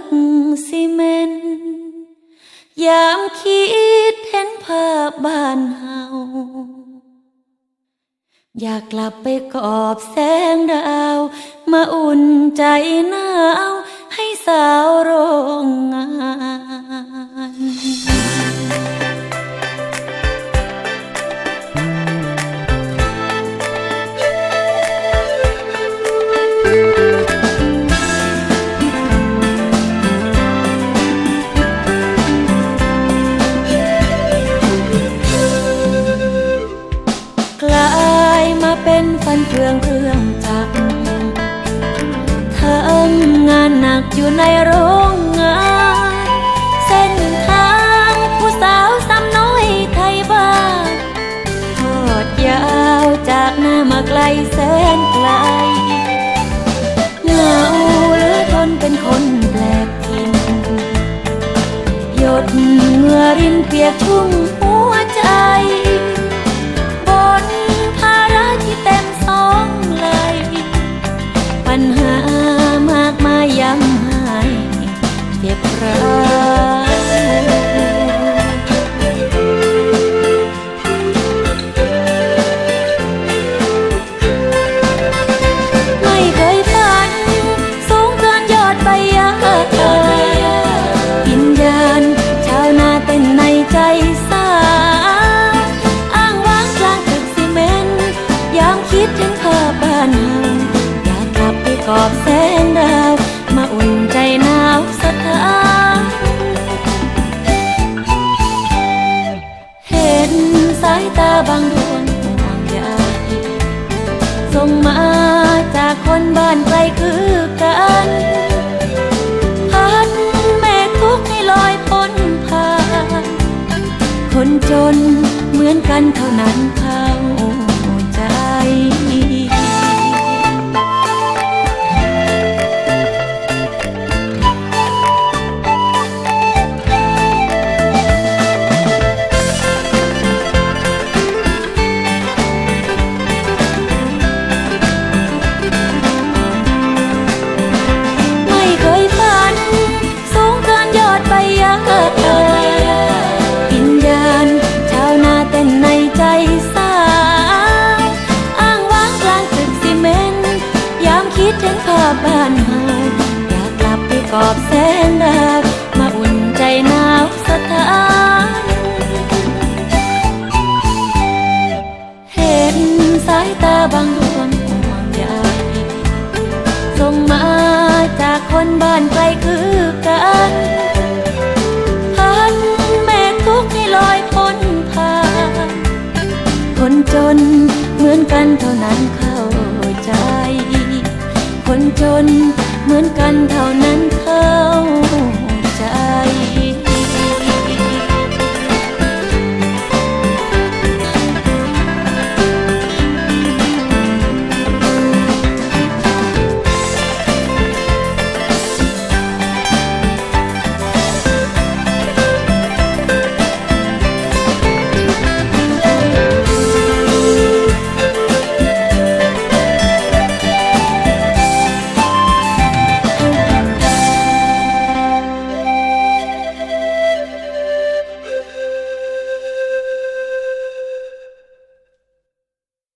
กซีเมนยามคิดเห็นภาพบ้านเฮาอยากกลับไปกอบแสงดาว มาอุ่นใจหนาวให้สาวโรงงานานหนักอยู่ในโรงงาน เส้นทางผู้สาวซ้ำน้อยไทยบ้านทอดยาวจากหน้ามาไกลแสนไกลเหงาเหลือทนเป็นคนแปลกถิ่นหยดเหงื่อรินเปียกชุ่มหัวใจบนภาระที่เต็มสองไหลปัญหามากมายยายเจ็ บร้ายไม่เคยฝัน สูงเกินยอดใบหญ้าวิญญาณชาวนาเต้นในใจสาอ้างว้างกลางตึกซีเมนต์ยามคิดถึงภาพบ้านเฮาอยากกลับไปกอบแสงดาว มาอุ่นใจหนา ตาบางดวงห่วงใยส่งมาจากคนบ้านไกลคือกันพัดแม่ทุกให้ลอยพ้นผ่านคนจนเหมือนกันเท่านั้นค่ะ บ้านเฮาอยากกลับไปกอบแสงดาวมาอุ่นใจหนาวสถานเห็นสายตาบางดวงห่วงใยส่งมาจากคนบ้านไกลคือกันพันเมฆทุกข์ให้ลอยพ้นผ่านคนจนเหมือนกันเท่านั้นเข้าใจค นเหมือนกันเท่านั้น